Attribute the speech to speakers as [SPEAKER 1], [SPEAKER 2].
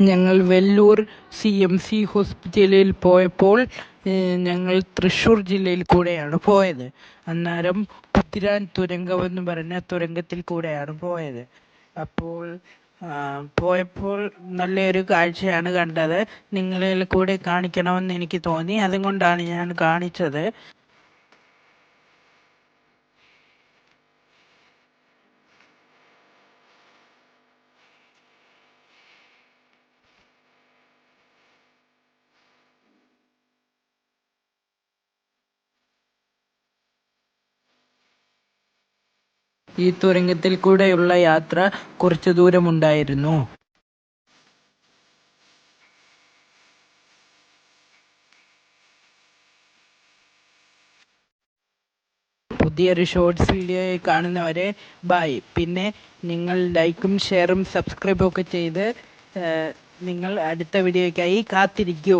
[SPEAKER 1] ഞങ്ങൾ Vellore C M C ഹോസ്പിറ്റലിൽ പോയപ്പോൾ ഞങ്ങൾ തൃശ്ശൂർ ജില്ലയിൽ കൂടെയാണ് പോയത്. അന്നേരം കുതിരാൻ തുരങ്കം എന്ന് പറഞ്ഞ തുരങ്കത്തിൽ കൂടെയാണ് പോയത്. അപ്പോൾ പോയപ്പോൾ നല്ലൊരു കാഴ്ചയാണ് കണ്ടത്. നിങ്ങളിൽ കൂടെ കാണിക്കണമെന്ന് എനിക്ക് തോന്നി. അതുകൊണ്ടാണ് ഞാൻ കാണിച്ചത്. ഈ തുരങ്കത്തിൽ കൂടെയുള്ള യാത്ര കുറച്ചു ദൂരമുണ്ടായിരുന്നു. പുതിയൊരു ഷോർട്സ് വീഡിയോയിൽ കാണുന്നവരെ ബായ് പിന്നെ നിങ്ങൾ ലൈക്കും ഷെയറും സബ്സ്ക്രൈബും ഒക്കെ ചെയ്ത് നിങ്ങൾ അടുത്ത വീഡിയോയ്ക്കായി കാത്തിരിക്കൂ.